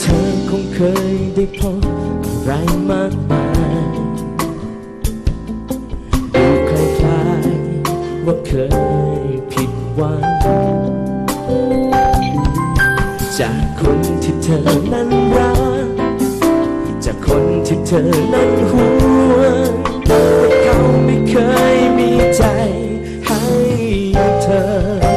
เธอคงเคยได้พบอะไรมากมายดูคล้ายๆว่าเคยผิดหวังจากคนที่เธอนั้นรัก จากคนที่เธอนั้นห่วงแต่เขาไม่เคยมีใจให้เธอ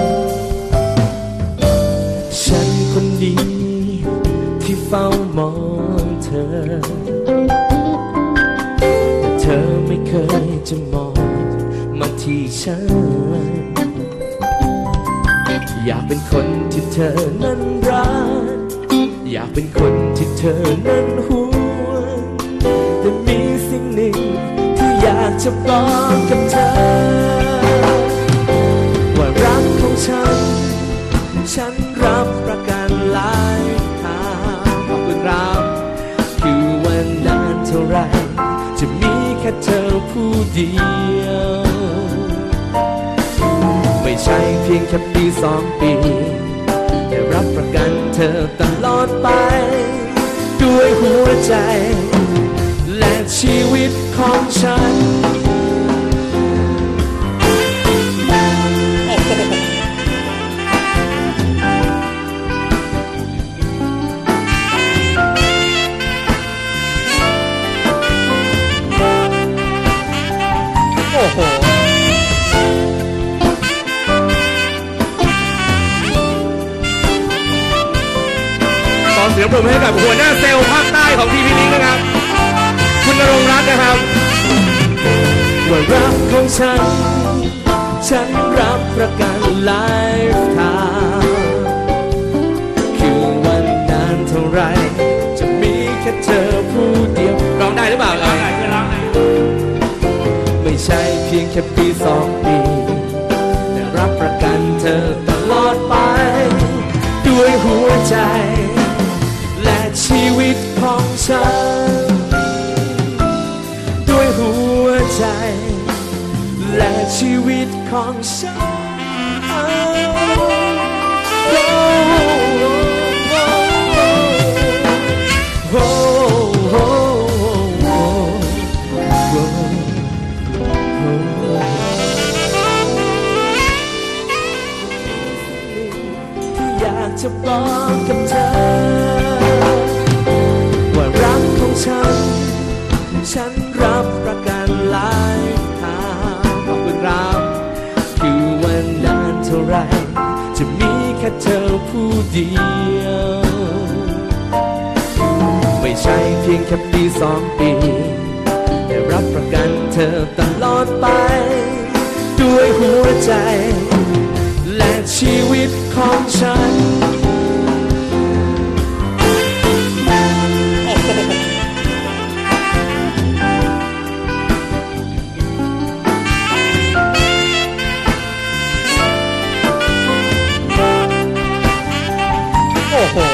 แต่เธอไม่เคยจะมองมาที่ฉัน อยากเป็นคนที่เธอนั้นรัก อยากเป็นคนที่เธอนั้นห่วงแต่มีสิ่งหนึ่งที่อยากจะบอก ค่เธอผู้เดียว ไม่ใช่เพียงแค่ปีสองปี แต่รับประกันเธอตลอดไป ด้วยหัวใจ และชีวิตของฉัน สียงปรบมือให้กับหัวหน้าเซลล์ภาคใต้ของทีพีลิงนะครับ คุณนรงรัตน์นะครับว่ารักของฉัน ฉันรับประกันไลฟ์ไทม์คือวันนานเท่าไร จะมีแค่เธอผู้เดียวร้องได้หรือเปล่าเอ่ยไม่ใช่เพียงแค่ปีสองปีแต่รับประกันเธอตลอดไป ด้วยหัวใจ ของฉัน ด้วยหัวใจ และชีวิตของฉันที่อยากจะบอกกับเธอ ดียว ไม่ใช่เพียงแค่ปีสองปี แต่รับประกันเธอตลอดไป ด้วยหัวใจ และชีวิตของฉัน ojo.